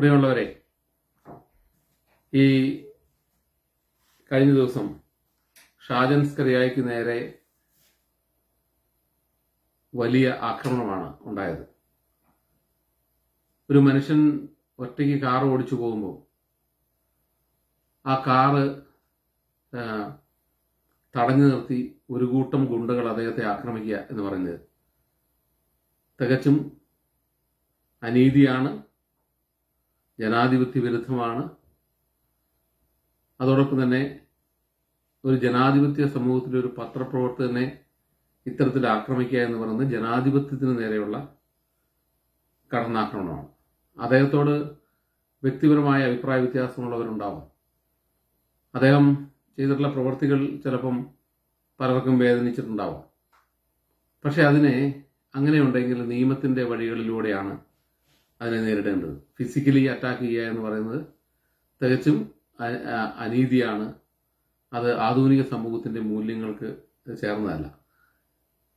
പ്രിയമുള്ളവരെ ഈ കഴിഞ്ഞ ദിവസം ഷാജൻ നേരെ വലിയ ആക്രമണമാണ് ഉണ്ടായത്. ഒരു മനുഷ്യൻ ഒറ്റയ്ക്ക് കാർ ഓടിച്ചു പോകുമ്പോൾ ആ കാറ് തടഞ്ഞു നിർത്തി ഒരു കൂട്ടം ഗുണ്ടകൾ അദ്ദേഹത്തെ ആക്രമിക്കുക എന്ന് പറയുന്നത് തികച്ചും അനീതിയാണ് ജനാധിപത്യ വിരുദ്ധമാണ് അതോടൊപ്പം തന്നെ ഒരു ജനാധിപത്യ സമൂഹത്തിലെ ഒരു പത്രപ്രവർത്തകനെ ഇത്തരത്തിൽ ആക്രമിക്കുക എന്ന് പറയുന്നത് ജനാധിപത്യത്തിന് നേരെയുള്ള കടന്നാക്രമണമാണ്. അദ്ദേഹത്തോട് വ്യക്തിപരമായ അഭിപ്രായ വ്യത്യാസമുള്ളവരുണ്ടാവും. അദ്ദേഹം ചെയ്തിട്ടുള്ള പ്രവൃത്തികൾ ചിലപ്പം പലർക്കും വേദനിച്ചിട്ടുണ്ടാവും. പക്ഷെ അതിനെ അങ്ങനെയുണ്ടെങ്കിൽ നിയമത്തിന്റെ വഴികളിലൂടെയാണ് അതിനെ നേരിടേണ്ടത്. ഫിസിക്കലി അറ്റാക്ക് ചെയ്യുക എന്ന് പറയുന്നത് തികച്ചും അനീതിയാണ്. അത് ആധുനിക സമൂഹത്തിന്റെ മൂല്യങ്ങൾക്ക് ചേർന്നതല്ല.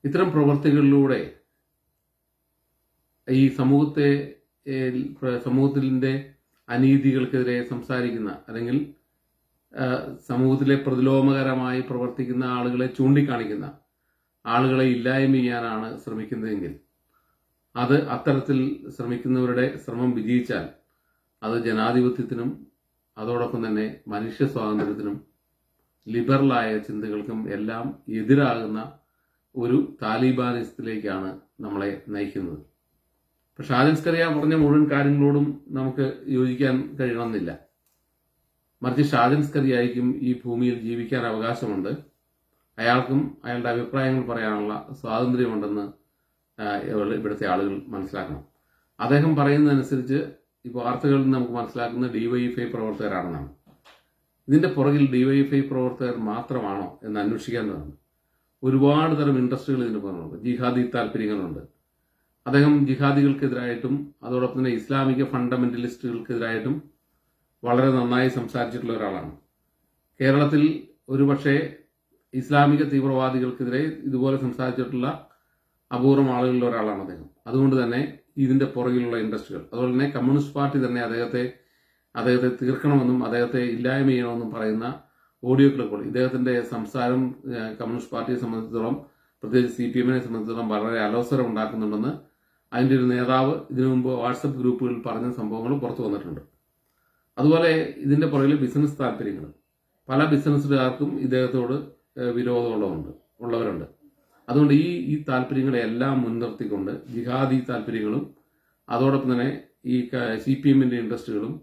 ഇത്തരം പ്രവർത്തികളിലൂടെ ഈ സമൂഹത്തെ സമൂഹത്തിന്റെ അനീതികൾക്കെതിരെ സംസാരിക്കുന്ന അല്ലെങ്കിൽ സമൂഹത്തിലെ പ്രതിലോമകരമായി പ്രവർത്തിക്കുന്ന ആളുകളെ ചൂണ്ടിക്കാണിക്കുന്ന ആളുകളെ ഇല്ലായ്മ ചെയ്യാനാണ് ശ്രമിക്കുന്നതെങ്കിൽ അത് അത്തരത്തിൽ ശ്രമിക്കുന്നവരുടെ ശ്രമം വിജയിച്ചാൽ അത് ജനാധിപത്യത്തിനും അതോടൊപ്പം തന്നെ മനുഷ്യ സ്വാതന്ത്ര്യത്തിനും ലിബറലായ ചിന്തകൾക്കും എല്ലാം എതിരാകുന്ന ഒരു താലിബാനിസത്തിലേക്കാണ് നമ്മളെ നയിക്കുന്നത്. പക്ഷെ ഷാജൻ പറഞ്ഞ മുഴുവൻ കാര്യങ്ങളോടും നമുക്ക് യോജിക്കാൻ കഴിയണമെന്നില്ല. മറിച്ച് ഷാജൻ സ്കറിയായിരിക്കും ഈ ഭൂമിയിൽ ജീവിക്കാൻ അവകാശമുണ്ട്. അയാൾക്കും അയാളുടെ അഭിപ്രായങ്ങൾ പറയാനുള്ള സ്വാതന്ത്ര്യമുണ്ടെന്ന് ഇവിടുത്തെ ആളുകൾ മനസ്സിലാക്കണം. അദ്ദേഹം പറയുന്നതനുസരിച്ച് ഈ വാർത്തകളിൽ നമുക്ക് മനസ്സിലാക്കുന്നത് ഡിവൈഎഫ്ഐ പ്രവർത്തകരാണെന്നാണ്. ഇതിന്റെ പുറകിൽ ഡിവൈഎഫ്ഐ പ്രവർത്തകർ മാത്രമാണോ എന്ന് അന്വേഷിക്കേണ്ടതാണ്. ഒരുപാട് തരം ഇൻഡസ്ട്രികൾ ഇതിന് പുറമുണ്ട്. ജിഹാദി താല്പര്യങ്ങളുണ്ട് അദ്ദേഹം ജിഹാദികൾക്കെതിരായിട്ടും അതോടൊപ്പം തന്നെ ഇസ്ലാമിക ഫണ്ടമെന്റലിസ്റ്റുകൾക്കെതിരായിട്ടും വളരെ നന്നായി സംസാരിച്ചിട്ടുള്ള ഒരാളാണ്. കേരളത്തിൽ ഒരുപക്ഷെ ഇസ്ലാമിക തീവ്രവാദികൾക്കെതിരെ ഇതുപോലെ സംസാരിച്ചിട്ടുള്ള അപൂർവം ആളുകളിൽ ഒരാളാണ് അദ്ദേഹം. അതുകൊണ്ട് തന്നെ ഇതിന്റെ പുറകിലുള്ള ഇൻഡസ്ട്രികൾ അതുപോലെ തന്നെ കമ്മ്യൂണിസ്റ്റ് പാർട്ടി തന്നെ അദ്ദേഹത്തെ അദ്ദേഹത്തെ തീർക്കണമെന്നും അദ്ദേഹത്തെ ഇല്ലായ്മ ചെയ്യണമെന്നും പറയുന്ന ഓഡിയോ ക്ലിപ്പുകൾ. ഇദ്ദേഹത്തിന്റെ സംസാരം കമ്മ്യൂണിസ്റ്റ് പാർട്ടിയെ സംബന്ധിച്ചിടത്തോളം പ്രത്യേകിച്ച് സി പി എമ്മിനെ സംബന്ധിച്ചിടത്തോളം വളരെ അലോസരം ഉണ്ടാക്കുന്നുണ്ടെന്ന് അതിന്റെ ഒരു നേതാവ് ഇതിനു മുമ്പ് വാട്സപ്പ് ഗ്രൂപ്പുകളിൽ പറഞ്ഞ സംഭവങ്ങൾ പുറത്തു വന്നിട്ടുണ്ട്. അതുപോലെ ഇതിന്റെ പുറകിൽ ബിസിനസ് താല്പര്യങ്ങൾ. പല ബിസിനസ്സുകാർക്കും ഇദ്ദേഹത്തോട് വിരോധമുള്ളവരുണ്ട് ഉള്ളവരുണ്ട്. അതുകൊണ്ട് ഈ ഈ താല്പര്യങ്ങളെ എല്ലാം മുൻനിർത്തിക്കൊണ്ട് ജിഹാദി താല്പര്യങ്ങളും അതോടൊപ്പം തന്നെ ഈ സി പി എമ്മിന്റെ ഇൻട്രസ്റ്റുകളും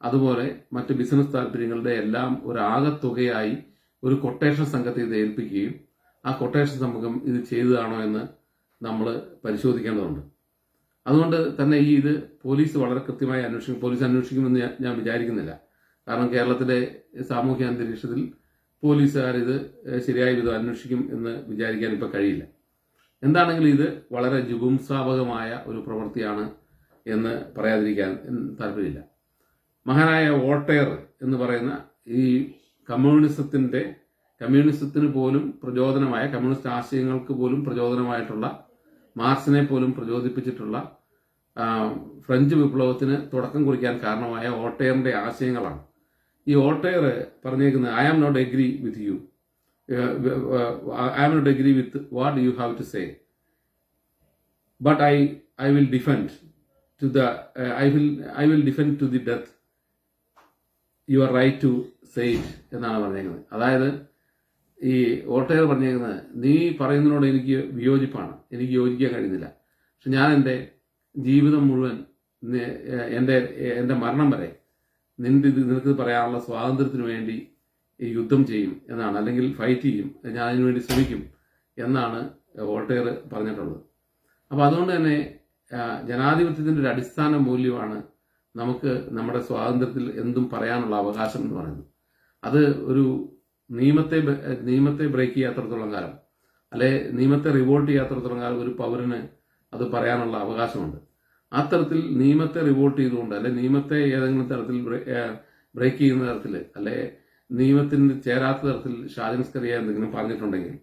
അതുപോലെ മറ്റ് ബിസിനസ് താല്പര്യങ്ങളുടെ എല്ലാം ഒരു ആകത്തുകയായി ഒരു കൊട്ടേഷൻ സംഘത്തെ ഇത് ഏൽപ്പിക്കുകയും ആ കൊട്ടേഷൻ സംഘം ഇത് ചെയ്തതാണോ എന്ന് നമ്മൾ പരിശോധിക്കേണ്ടതുണ്ട്. അതുകൊണ്ട് തന്നെ ഈ ഇത് പോലീസ് വളരെ കൃത്യമായി അന്വേഷിക്കും പോലീസ് അന്വേഷിക്കുമെന്ന് ഞാൻ വിചാരിക്കുന്നില്ല. കാരണം കേരളത്തിലെ സാമൂഹ്യ അന്തരീക്ഷത്തിൽ ഏഹ്, ശരിയായ വിധം അന്വേഷിക്കും എന്ന് വിചാരിക്കാൻ ഇപ്പം കഴിയില്ല. എന്താണെങ്കിലും ഇത് വളരെ ജുഗുംസാപകമായ ഒരു പ്രവൃത്തിയാണ് എന്ന് പറയാതിരിക്കാൻ താല്പര്യമില്ല. മഹാനായ വോട്ടയർ എന്ന് പറയുന്ന ഈ കമ്മ്യൂണിസത്തിന്റെ കമ്മ്യൂണിസത്തിന് പോലും പ്രചോദനമായ കമ്മ്യൂണിസ്റ്റ് ആശയങ്ങൾക്ക് പോലും പ്രചോദനമായിട്ടുള്ള മാർക്സിനെ പോലും പ്രചോദിപ്പിച്ചിട്ടുള്ള ഫ്രഞ്ച് വിപ്ലവത്തിന് തുടക്കം കുറിക്കാൻ കാരണമായ ഓട്ടയറിന്റെ ആശയങ്ങളാണ്. ഈ ഓൾട്ടയർ പറഞ്ഞേക്കുന്നത് I am not agree with you I am not agree with what you have to say but I I will defend to the I will I will defend to the death your right to say it എന്നാണ് പറഞ്ഞേക്കുന്നത്. അതായത് ഈ ഓട്ടയർ പറഞ്ഞേക്കുന്നത് നീ പറയുന്നതിനോട് എനിക്ക് വിയോജിപ്പാണ്. എനിക്ക് യോജിക്കാൻ കഴിയുന്നില്ല. പക്ഷെ ഞാൻ എന്റെ ജീവിതം മുഴുവൻ എന്റെ എന്റെ മരണം വരെ നിന്റെ നിനക്ക് പറയാനുള്ള സ്വാതന്ത്ര്യത്തിന് വേണ്ടി യുദ്ധം ചെയ്യും എന്നാണ് അല്ലെങ്കിൽ ഫൈറ്റ് ചെയ്യും ഞാൻ അതിനു വേണ്ടി ശ്രമിക്കും എന്നാണ് വോൾട്ടയർ പറഞ്ഞിട്ടുള്ളത്. അപ്പോൾ അതുകൊണ്ട് തന്നെ ജനാധിപത്യത്തിന്റെ ഒരു അടിസ്ഥാന മൂല്യമാണ് നമുക്ക് നമ്മുടെ സ്വാതന്ത്ര്യത്തിൽ എന്തും പറയാനുള്ള അവകാശം എന്ന് പറയുന്നത്. അത് ഒരു നിയമത്തെ നിയമത്തെ ബ്രേക്ക് ചെയ്യാത്തടത്തോളം കാലം അല്ലെ നിയമത്തെ റിവോൾട്ട് ചെയ്യാത്തടത്തോളം കാലം ഒരു പൗരന് അത് പറയാനുള്ള അവകാശമുണ്ട്. ആ തരത്തിൽ നിയമത്തെ റിവോൾട്ട് ചെയ്തുകൊണ്ട് അല്ലെ നിയമത്തെ ഏതെങ്കിലും തരത്തിൽ ബ്രേക്ക് ചെയ്യുന്ന തരത്തിൽ അല്ലെ നിയമത്തിന് ചേരാത്ത തരത്തിൽ ഷാജൻസ്കറിയ എന്തെങ്കിലും പറഞ്ഞിട്ടുണ്ടെങ്കിൽ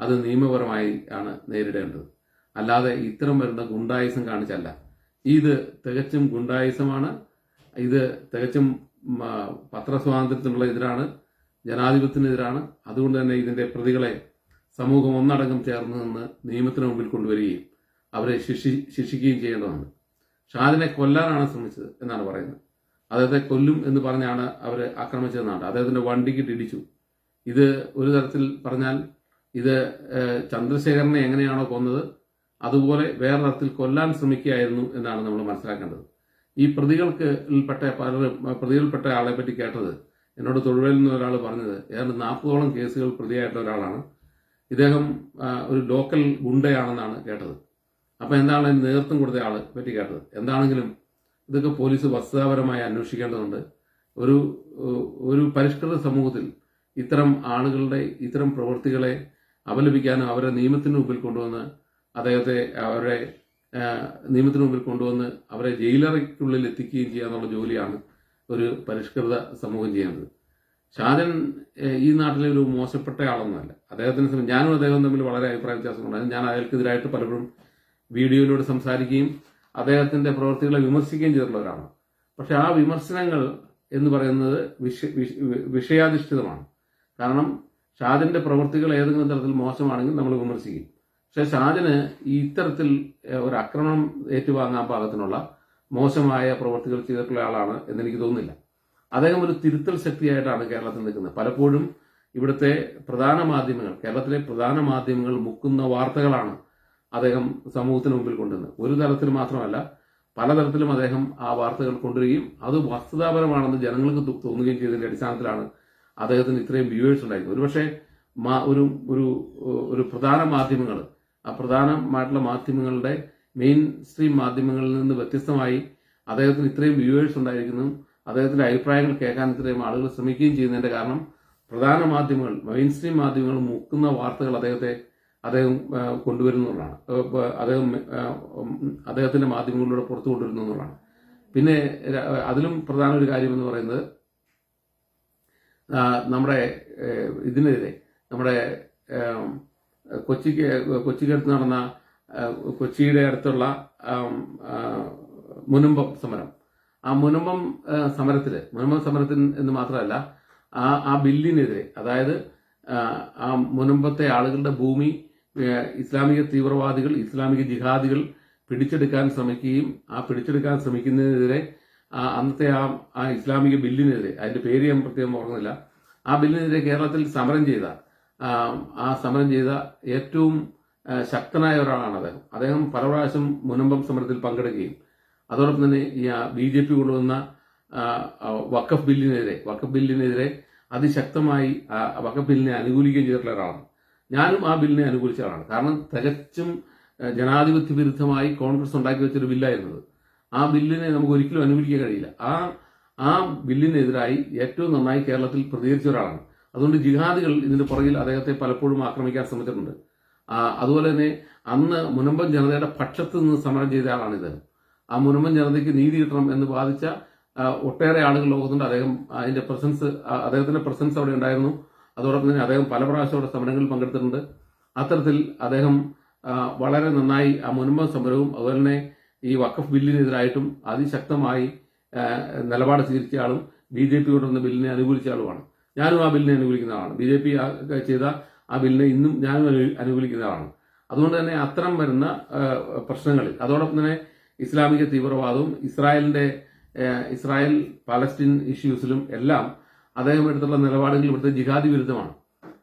അത് നിയമപരമായി ആണ് നേരിടേണ്ടത്. അല്ലാതെ ഇത്തരം വരുന്ന ഗുണ്ടായുസം കാണിച്ചല്ല. ഇത് തികച്ചും ഗുണ്ടായുസമാണ്. ഇത് തികച്ചും പത്രസ്വാതന്ത്ര്യത്തിനുള്ള എതിരാണ് ജനാധിപത്യത്തിനെതിരാണ്. അതുകൊണ്ട് തന്നെ ഇതിന്റെ പ്രതികളെ സമൂഹം ഒന്നടങ്കം ചേർന്ന് നിന്ന് നിയമത്തിന് മുമ്പിൽ കൊണ്ടുവരികയും അവരെ ശിക്ഷി ശിക്ഷിക്കുകയും ചെയ്യേണ്ടതാണ് ഷാദിനെ കൊല്ലാനാണ് ശ്രമിച്ചത് എന്നാണ് പറയുന്നത്. അദ്ദേഹത്തെ കൊല്ലും എന്ന് പറഞ്ഞാണ് അവർ ആക്രമിച്ചതെന്നാണ് അദ്ദേഹത്തിന്റെ വണ്ടിക്ക് ഇടിച്ചു. ഇത് ഒരു തരത്തിൽ പറഞ്ഞാൽ ഇത് ചന്ദ്രശേഖരനെ എങ്ങനെയാണോ കൊന്നത് അതുപോലെ വേറെ തരത്തിൽ കൊല്ലാൻ ശ്രമിക്കുകയായിരുന്നു എന്നാണ് നമ്മൾ മനസ്സിലാക്കേണ്ടത്. ഈ പ്രതികൾക്ക് പെട്ട പലരും പ്രതികളിൽപ്പെട്ട ആളെ പറ്റി കേട്ടത് എന്നോട് തൊഴിലിൽ നിന്ന് ഒരാൾ പറഞ്ഞത് ഏതാണ്ട് നാൽപ്പതോളം കേസുകൾ പ്രതിയായിട്ടുള്ള ഒരാളാണ്. ഇദ്ദേഹം ഒരു ലോക്കൽ ഗുണ്ടയാണെന്നാണ് കേട്ടത്. അപ്പൊ എന്താണ് നേതൃത്വം കൊടുത്ത ആൾ കേട്ടത്? എന്താണെങ്കിലും ഇതൊക്കെ പോലീസ് വസ്തുതാപരമായി അന്വേഷിക്കേണ്ടതുണ്ട്. ഒരു ഒരു പരിഷ്കൃത സമൂഹത്തിൽ ഇത്തരം ആളുകളുടെ ഇത്തരം പ്രവൃത്തികളെ അപലപിക്കാനും അവരെ നിയമത്തിന് മുമ്പിൽ കൊണ്ടുവന്ന് അദ്ദേഹത്തെ അവരെ നിയമത്തിന് മുമ്പിൽ കൊണ്ടുവന്ന് അവരെ ജയിലറയ്ക്കുള്ളിൽ എത്തിക്കുകയും ചെയ്യുക എന്നുള്ള ജോലിയാണ് ഒരു പരിഷ്കൃത സമൂഹം ചെയ്യുന്നത്. ഷാജൻ ഈ നാട്ടിലെ ഒരു മോശപ്പെട്ട ആളൊന്നുമല്ല. അദ്ദേഹത്തിന് ഞാനും അദ്ദേഹം തമ്മിൽ വളരെ അഭിപ്രായ വ്യത്യാസമുണ്ടായിരുന്നു ഞാൻ അയാൾക്കെതിരായിട്ട് പലപ്പോഴും വീഡിയോയിലൂടെ സംസാരിക്കുകയും അദ്ദേഹത്തിന്റെ പ്രവൃത്തികളെ വിമർശിക്കുകയും ചെയ്തിട്ടുള്ളവരാണ്. പക്ഷെ ആ വിമർശനങ്ങൾ എന്ന് പറയുന്നത് വിഷ വിഷ- വിഷയാധിഷ്ഠിതമാണ്. കാരണം ഷാജിന്റെ പ്രവൃത്തികൾ ഏതെങ്കിലും തരത്തിൽ മോശമാണെങ്കിൽ നമ്മൾ വിമർശിക്കും. പക്ഷെ ഷാജിന് ഈ ഇത്തരത്തിൽ ഒരു ആക്രമണം ഏറ്റുവാങ്ങാൻ പാകത്തിനുള്ള മോശമായ പ്രവൃത്തികൾ ചെയ്തിട്ടുള്ള ആളാണ് എന്നെനിക്ക് തോന്നുന്നില്ല. അദ്ദേഹം ഒരു തിരുത്തൽ ശക്തിയായിട്ടാണ് കേരളത്തിൽ നിൽക്കുന്നത്. പലപ്പോഴും ഇവിടുത്തെ പ്രധാന മാധ്യമങ്ങൾ കേരളത്തിലെ പ്രധാന മാധ്യമങ്ങൾ മുക്കുന്ന വാർത്തകളാണ് അദ്ദേഹം സമൂഹത്തിന് മുമ്പിൽ കൊണ്ടുവന്നത് ഒരു തരത്തിൽ മാത്രമല്ല പലതരത്തിലും അദ്ദേഹം ആ വാർത്തകൾ കൊണ്ടുവരികയും അത് വസ്തുതാപരമാണെന്ന് ജനങ്ങൾക്ക് തോന്നുകയും ചെയ്തതിന്റെ അടിസ്ഥാനത്തിലാണ് അദ്ദേഹത്തിന് ഇത്രയും വ്യൂവേഴ്സ് ഉണ്ടായത് ഒരുപക്ഷെ ഒരു ഒരു ഒരു പ്രധാന മാധ്യമങ്ങൾ ആ പ്രധാനമായിട്ടുള്ള മാധ്യമങ്ങളുടെ മെയിൻ സ്ട്രീം മാധ്യമങ്ങളിൽ നിന്ന് വ്യത്യസ്തമായി അദ്ദേഹത്തിന് ഇത്രയും വ്യൂവേഴ്സ് ഉണ്ടായിരിക്കുന്നു. അദ്ദേഹത്തിന്റെ അഭിപ്രായങ്ങൾ കേൾക്കാൻ ഇത്രയും ആളുകൾ ശ്രമിക്കുകയും ചെയ്യുന്നതിന്റെ കാരണം പ്രധാന മാധ്യമങ്ങൾ മെയിൻ സ്ട്രീം മാധ്യമങ്ങൾ മുക്കുന്ന വാർത്തകൾ അദ്ദേഹത്തെ അദ്ദേഹം കൊണ്ടുവരുന്നതാണ് അദ്ദേഹം അദ്ദേഹത്തിന്റെ മാധ്യമങ്ങളിലൂടെ പുറത്തു കൊണ്ടുവരുന്നു എന്നുള്ളതാണ്. പിന്നെ അതിലും പ്രധാന ഒരു കാര്യം എന്ന് പറയുന്നത് നമ്മുടെ ഇതിനെതിരെ നമ്മുടെ കൊച്ചി കൊച്ചിക്ക് കൊച്ചിക്കടുത്ത് നടന്ന കൊച്ചിയുടെ അടുത്തുള്ള മുനമ്പം സമരം. ആ മുനമ്പം സമരത്തിൽ മുനമ്പം സമരത്തിന് എന്ന് മാത്രമല്ല ആ ആ ബില്ലിനെതിരെ അതായത് ആ, മുനമ്പത്തെ ആളുകളുടെ ഭൂമി ഇസ്ലാമിക തീവ്രവാദികൾ ഇസ്ലാമിക ജിഹാദികൾ പിടിച്ചെടുക്കാൻ ശ്രമിക്കുകയും ആ പിടിച്ചെടുക്കാൻ ശ്രമിക്കുന്നതിനെതിരെ ആ അന്നത്തെ ആ ആ ഇസ്ലാമിക ബില്ലിനെതിരെ അതിന്റെ പേര് ഞാൻ പ്രത്യേകം ഓർക്കുന്നില്ല ആ ബില്ലിനെതിരെ കേരളത്തിൽ സമരം ചെയ്ത ആ, സമരം ചെയ്ത ഏറ്റവും ശക്തനായ ഒരാളാണ് അദ്ദേഹം. അദ്ദേഹം പല പ്രാവശ്യം മുനമ്പം സമരത്തിൽ പങ്കെടുക്കുകയും അതോടൊപ്പം തന്നെ ഈ ബി ജെ പി കൊണ്ടുവന്ന വഖഫ് ബില്ലിനെതിരെ വക്കഫ് ബില്ലിനെതിരെ അതിശക്തമായി വക്കഫ് ബില്ലിനെ അനുകൂലിക്കുകയും ചെയ്തിട്ടുള്ള ഒരാളാണ്. ഞാനും ആ ബില്ലിനെ അനുകൂലിച്ച ആളാണ്. കാരണം തികച്ചും ജനാധിപത്യ വിരുദ്ധമായി കോൺഗ്രസ് ഉണ്ടാക്കി വെച്ചൊരു ബില്ലായിരുന്നത് ആ ബില്ലിനെ നമുക്ക് ഒരിക്കലും അനുകൂലിക്കാൻ കഴിയില്ല. ആ ആ ബില്ലിനെതിരായി ഏറ്റവും നന്നായി കേരളത്തിൽ പ്രതികരിച്ച ഒരാളാണ്. അതുകൊണ്ട് ജിഹാദികൾ ഇതിന്റെ പുറകിൽ അദ്ദേഹത്തെ പലപ്പോഴും ആക്രമിക്കാൻ ശ്രമിച്ചിട്ടുണ്ട്. അതുപോലെ തന്നെ അന്ന് മുനമ്പം ജനതയുടെ പക്ഷത്ത് നിന്ന് സമരം ചെയ്ത ആളാണ് ഇദ്ദേഹം ആ മുനമ്പൻ ജനതയ്ക്ക് നീതി കിട്ടണം എന്ന് വാദിച്ച ഒട്ടേറെ ആളുകൾ ലോകത്തുണ്ട്. അദ്ദേഹം അതിന്റെ പ്രസൻസ് അദ്ദേഹത്തിന്റെ പ്രസൻസ് അവിടെ ഉണ്ടായിരുന്നു. അതോടൊപ്പം തന്നെ അദ്ദേഹം പല പ്രാവശ്യം അവിടെ സമരങ്ങളിൽ പങ്കെടുത്തിട്ടുണ്ട്. അത്തരത്തിൽ അദ്ദേഹം വളരെ നന്നായി ആ മുൻപ് സമരവും അതുപോലെ തന്നെ ഈ വഖഫ് ബില്ലിനെതിരായിട്ടും അതിശക്തമായി നിലപാട് സ്വീകരിച്ച ആളും ബി ജെ പി കൊണ്ടുവന്ന ബില്ലിനെ അനുകൂലിച്ച ആളുമാണ്. ഞാനും ആ ബില്ലിനെ അനുകൂലിക്കുന്ന ആളാണ്. ബി ജെ പി ചെയ്ത ആ ബില്ലിനെ ഇന്നും ഞാനും അനു- അനുകൂലിക്കുന്ന ആളാണ്. അതുകൊണ്ട് തന്നെ അത്തരം വരുന്ന പ്രശ്നങ്ങളിൽ അതോടൊപ്പം തന്നെ ഇസ്ലാമിക തീവ്രവാദവും ഇസ്രായേലിന്റെ ഇസ്രായേൽ പാലസ്തീൻ ഇഷ്യൂസിലും എല്ലാം അദ്ദേഹം എടുത്തുള്ള നിലപാടുകൾ ഇവിടുത്തെ ജിഹാദി വിരുദ്ധമാണ്.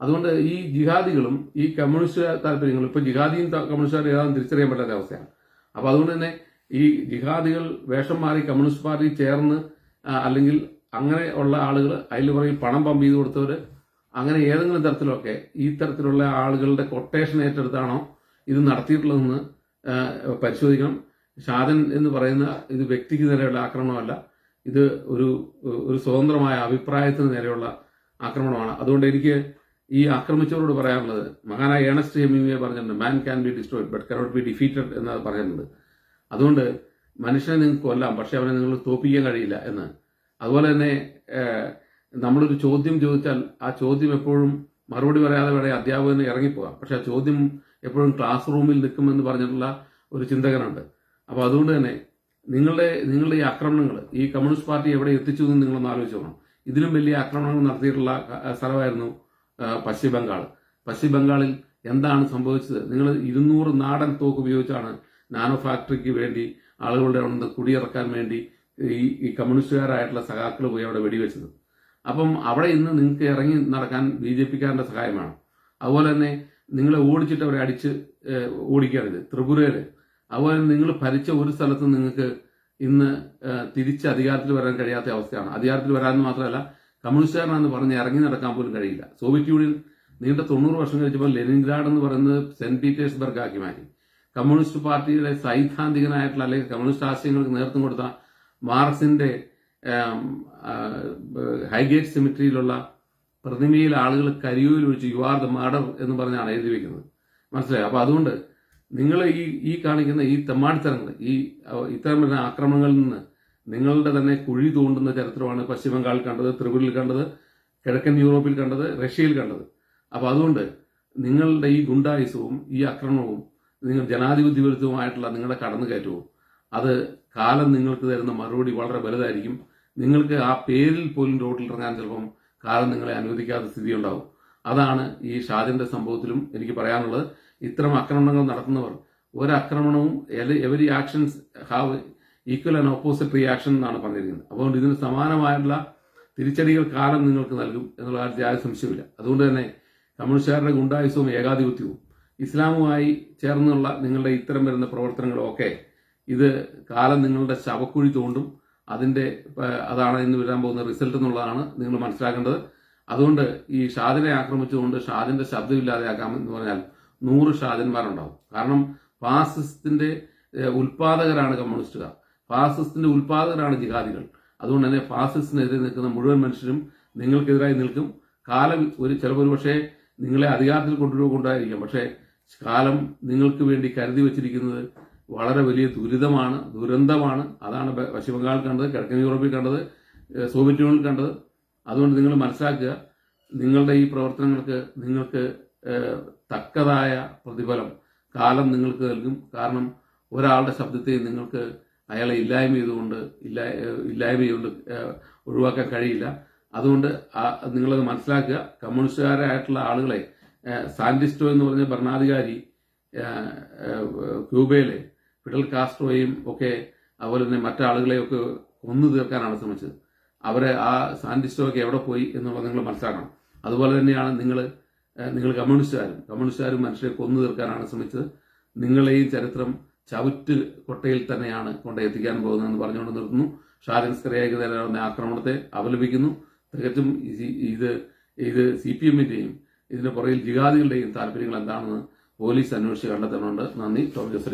അതുകൊണ്ട് ഈ ജിഹാദികളും ഈ കമ്മ്യൂണിസ്റ്റ് താല്പര്യങ്ങളും ഇപ്പൊ ജിഹാദിയും കമ്മ്യൂണിസ്റ്റുകാരും ഏതാണെന്ന് തിരിച്ചറിയാൻ പറ്റാത്ത അവസ്ഥയാണ്. അപ്പൊ അതുകൊണ്ട് തന്നെ ഈ ജിഹാദികൾ വേഷം മാറി കമ്മ്യൂണിസ്റ്റ് പാർട്ടി ചേർന്ന് അല്ലെങ്കിൽ അങ്ങനെ ഉള്ള ആളുകൾ അതിൽ പറയും പണം പമ്പ് ചെയ്ത് കൊടുത്തവർ അങ്ങനെ ഏതെങ്കിലും തരത്തിലൊക്കെ ഈ തരത്തിലുള്ള ആളുകളുടെ കൊട്ടേഷൻ ഏറ്റെടുത്താണോ ഇത് നടത്തിയിട്ടുള്ളതെന്ന് പരിശോധിക്കണം. ഷാദൻ എന്ന് പറയുന്ന ഇത് വ്യക്തിക്ക് നേരെയുള്ള ആക്രമണമല്ല. ഇത് ഒരു ഒരു സ്വതന്ത്രമായ അഭിപ്രായത്തിന് നേരെയുള്ള ആക്രമണമാണ്. അതുകൊണ്ട് എനിക്ക് ഈ ആക്രമിച്ചവരോട് പറയാനുള്ളത് മഹാനായ ഏണസ്റ്റ് ഹെമിമിയെ പറഞ്ഞിട്ടുണ്ട് man can be destroyed but cannot be defeated എന്ന് പറഞ്ഞിട്ടുണ്ട്. അതുകൊണ്ട് മനുഷ്യനെ നിങ്ങൾക്ക് കൊല്ലാം പക്ഷെ അവനെ നിങ്ങൾ തോപ്പിക്കാൻ കഴിയില്ല എന്ന്. അതുപോലെ തന്നെ നമ്മളൊരു ചോദ്യം ചോദിച്ചാൽ ആ ചോദ്യം എപ്പോഴും മറുപടി പറയാതെ വേണേ അധ്യാപകന് ഇറങ്ങിപ്പോകാം. പക്ഷെ ആ ചോദ്യം എപ്പോഴും ക്ലാസ് റൂമിൽ നിൽക്കുമെന്ന് പറഞ്ഞിട്ടുള്ള ഒരു ചിന്തകനുണ്ട്. അപ്പോൾ അതുകൊണ്ട് തന്നെ നിങ്ങളുടെ നിങ്ങളുടെ ഈ ആക്രമണങ്ങൾ ഈ കമ്മ്യൂണിസ്റ്റ് പാർട്ടി എവിടെ എത്തിച്ചു എന്ന് നിങ്ങളൊന്ന് ആലോചിച്ച് നോക്കണം. ഇതിലും വലിയ ആക്രമണങ്ങൾ നടത്തിയിട്ടുള്ള സ്ഥലമായിരുന്നു പശ്ചിമ ബംഗാൾ പശ്ചിമ ബംഗാളിൽ എന്താണ് സംഭവിച്ചത്? നിങ്ങൾ ഇരുന്നൂറ് നാടൻ തോക്ക് ഉപയോഗിച്ചാണ് നാനോ ഫാക്ടറിക്ക് വേണ്ടി ആളുകളുടെ അവിടെ കുടിയിറക്കാൻ വേണ്ടി ഈ ഈ കമ്മ്യൂണിസ്റ്റുകാരായിട്ടുള്ള സഖാക്കൾ പോയി അവിടെ വെടിവെച്ചത്. അപ്പം അവിടെ ഇന്ന് നിങ്ങൾക്ക് ഇറങ്ങി നടക്കാൻ ബി ജെ പിക്കാരന്റെ സഹായം വേണം. അതുപോലെ തന്നെ നിങ്ങളെ ഓടിച്ചിട്ട് അവരെ അടിച്ച് ഓടിക്കുകയാണിത് ത്രിപുരയിൽ അതുപോലെ നിങ്ങൾ ഭരിച്ച ഒരു സ്ഥലത്ത് നിങ്ങൾക്ക് ഇന്ന് തിരിച്ച് അധികാരത്തിൽ വരാൻ കഴിയാത്ത അവസ്ഥയാണ്. അധികാരത്തിൽ വരാമെന്ന് മാത്രമല്ല കമ്മ്യൂണിസ്റ്റുകാരനാണെന്ന് പറഞ്ഞ് ഇറങ്ങി നടക്കാൻ പോലും കഴിയില്ല. സോവിയറ്റ് യൂണിയൻ നീണ്ട തൊണ്ണൂറ് വർഷം കഴിച്ചപ്പോൾ ലെനിൻഗ്രാഡ് എന്ന് പറയുന്നത് സെന്റ് പീറ്റേഴ്സ്ബർഗ് ആക്കി മാറ്റി കമ്മ്യൂണിസ്റ്റ് പാർട്ടിയുടെ സൈദ്ധാന്തികനായിട്ടുള്ള അല്ലെങ്കിൽ കമ്മ്യൂണിസ്റ്റ് ആശയങ്ങൾക്ക് നേതൃത്വം കൊടുത്ത മാർക്സിന്റെ ഹൈഗേറ്റ് സിമിട്രിയിലുള്ള പ്രതിമയിൽ ആളുകൾ കരിയൂരിൽ ഒഴിച്ച് യു ആർ ദ മാഡർ എന്ന് പറഞ്ഞാണ് എഴുതി വെക്കുന്നത്. മനസ്സിലായോ? അപ്പൊ അതുകൊണ്ട് നിങ്ങൾ ഈ ഈ കാണിക്കുന്ന ഈ തെമ്മാടിത്തരങ്ങൾ ഈ ഇത്തരം ആക്രമണങ്ങളിൽ നിന്ന് നിങ്ങളുടെ തന്നെ കുഴി തോണ്ടുന്ന ചരിത്രമാണ് പശ്ചിമ ബംഗാളിൽ കണ്ടത് ത്രിപുരയിൽ കണ്ടത് കിഴക്കൻ യൂറോപ്പിൽ കണ്ടത് റഷ്യയിൽ കണ്ടത്. അപ്പോൾ അതുകൊണ്ട് നിങ്ങളുടെ ഈ ഗുണ്ടായുസവും ഈ ആക്രമണവും നിങ്ങൾ ജനാധിപത്യ വിരുദ്ധവുമായിട്ടുള്ള നിങ്ങളുടെ കടന്നുകയറ്റവും അത് കാലം നിങ്ങൾക്ക് തരുന്ന മറുപടി വളരെ വലുതായിരിക്കും. നിങ്ങൾക്ക് ആ പേരിൽ പോലും റോട്ടിൽ ഇറങ്ങാൻ ചിലപ്പം കാലം നിങ്ങളെ അനുവദിക്കാത്ത സ്ഥിതി ഉണ്ടാവും അതാണ് ഈ ഷാദിന്റെ സംഭവത്തിലും എനിക്ക് പറയാനുള്ളത്. ഇത്തരം ആക്രമണങ്ങൾ നടത്തുന്നവർ. ഒരാക്രമണവും every actions have equal and opposite reaction എന്നാണ് പറഞ്ഞിരിക്കുന്നത്. അതുകൊണ്ട് ഇതിന് സമാനമായുള്ള തിരിച്ചടികൾ കാലം നിങ്ങൾക്ക് നൽകും എന്നുള്ള കാര്യത്തിൽ ആരും സംശയമില്ല അതുകൊണ്ട് തന്നെ കമ്മ്യൂണിസ്റ്റുകാരുടെ ഗുണ്ടായുസവും ഏകാധിപത്യവും ഇസ്ലാമുമായി ചേർന്നുള്ള നിങ്ങളുടെ ഇത്തരം വരുന്ന പ്രവർത്തനങ്ങളൊക്കെ ഇത് കാലം നിങ്ങളുടെ ശവക്കുഴി തോണ്ടും അതിന്റെ അതാണ് ഇന്ന് വരാൻ പോകുന്ന റിസൾട്ട് എന്നുള്ളതാണ് നിങ്ങൾ മനസ്സിലാക്കേണ്ടത്. അതുകൊണ്ട് ഈ ഷാദിനെ ആക്രമിച്ചുകൊണ്ട് ഷാദിന്റെ ശബ്ദമില്ലാതെയാക്കാം എന്ന് പറഞ്ഞാൽ നൂറ് ഷാജന്മാരുണ്ടാവും കാരണം ഫാസിസത്തിന്റെ ഉൽപാദകരാണ് കമ്മ്യൂണിസ്റ്റുകാർ. ഫാസിസത്തിന്റെ ഉൽപാദകരാണ് ജിഹാദികൾ. അതുകൊണ്ട് തന്നെ ഫാസിസ്റ്റിനെതിരെ നിൽക്കുന്ന മുഴുവൻ മനുഷ്യരും നിങ്ങൾക്കെതിരായി നിൽക്കും. കാലം ഒരു ചിലപ്പോൾ പക്ഷേ നിങ്ങളെ അധികാരത്തിൽ കൊണ്ടുവരുകൊണ്ടായിരിക്കാം പക്ഷേ കാലം നിങ്ങൾക്ക് വേണ്ടി കരുതി വച്ചിരിക്കുന്നത് വളരെ വലിയ ദുരിതമാണ് ദുരന്തമാണ്. അതാണ് പശ്ചിമബംഗാളിൽ കണ്ടത് കിഴക്കൻ യൂറോപ്പിൽ കണ്ടത് സോവിയറ്റ് യൂണിയൻ കണ്ടത്. അതുകൊണ്ട് നിങ്ങൾ മനസ്സിലാക്കുക നിങ്ങളുടെ ഈ പ്രവർത്തനങ്ങൾക്ക് നിങ്ങൾക്ക് തക്കതായ പ്രതിഫലം കാലം നിങ്ങൾക്ക് നൽകും. കാരണം ഒരാളുടെ ശബ്ദത്തെ നിങ്ങൾക്ക് അയാളെ ഇല്ലായ്മ ചെയ്തുകൊണ്ട് ഇല്ല ഇല്ലായ്മ ചെയ്തുകൊണ്ട് ഒഴിവാക്കാൻ കഴിയില്ല. അതുകൊണ്ട് നിങ്ങളത് മനസ്സിലാക്കുക. കമ്മ്യൂണിസ്റ്റുകാരായിട്ടുള്ള ആളുകളെ സാന്റിസ്റ്റോ എന്ന് പറഞ്ഞ ഭരണാധികാരി ക്യൂബയിലെ ഫിഡൽ കാസ്ട്രോയും ഒക്കെ അതുപോലെ തന്നെ മറ്റാളുകളെയൊക്കെ കൊന്നു തീർക്കാനാണ് ശ്രമിച്ചത്. അവരെ ആ സാന്റിസ്റ്റോ ഒക്കെ എവിടെ പോയി എന്നുള്ളത് നിങ്ങൾ മനസ്സിലാക്കണം. അതുപോലെ തന്നെയാണ് നിങ്ങൾ നിങ്ങൾ കമ്മ്യൂണിസ്റ്റുകാരും കമ്മ്യൂണിസ്റ്റുകാരും മനുഷ്യരെ കൊന്നു തീർക്കാനാണ് ശ്രമിച്ചത്. നിങ്ങളെയും ചരിത്രം ചവിറ്റ് കൊട്ടയിൽ തന്നെയാണ് കൊണ്ടെത്തിക്കാൻ പോകുന്നതെന്ന് പറഞ്ഞുകൊണ്ട് നിർത്തുന്നു. ഷാജൻസ്കറിയായി നേരിടുന്ന ആക്രമണത്തെ അപലപിക്കുന്നു. തികച്ചും ഈ- ഇത് ഇത് സി പി എമ്മിന്റെയും ഇതിന്റെ പുറകിൽ ജിഹാദികളുടെയും താല്പര്യങ്ങൾ എന്താണെന്ന് പോലീസ് അന്വേഷിച്ച് കണ്ടെത്തുന്നുണ്ട്. നന്ദി ടോം ജോസ്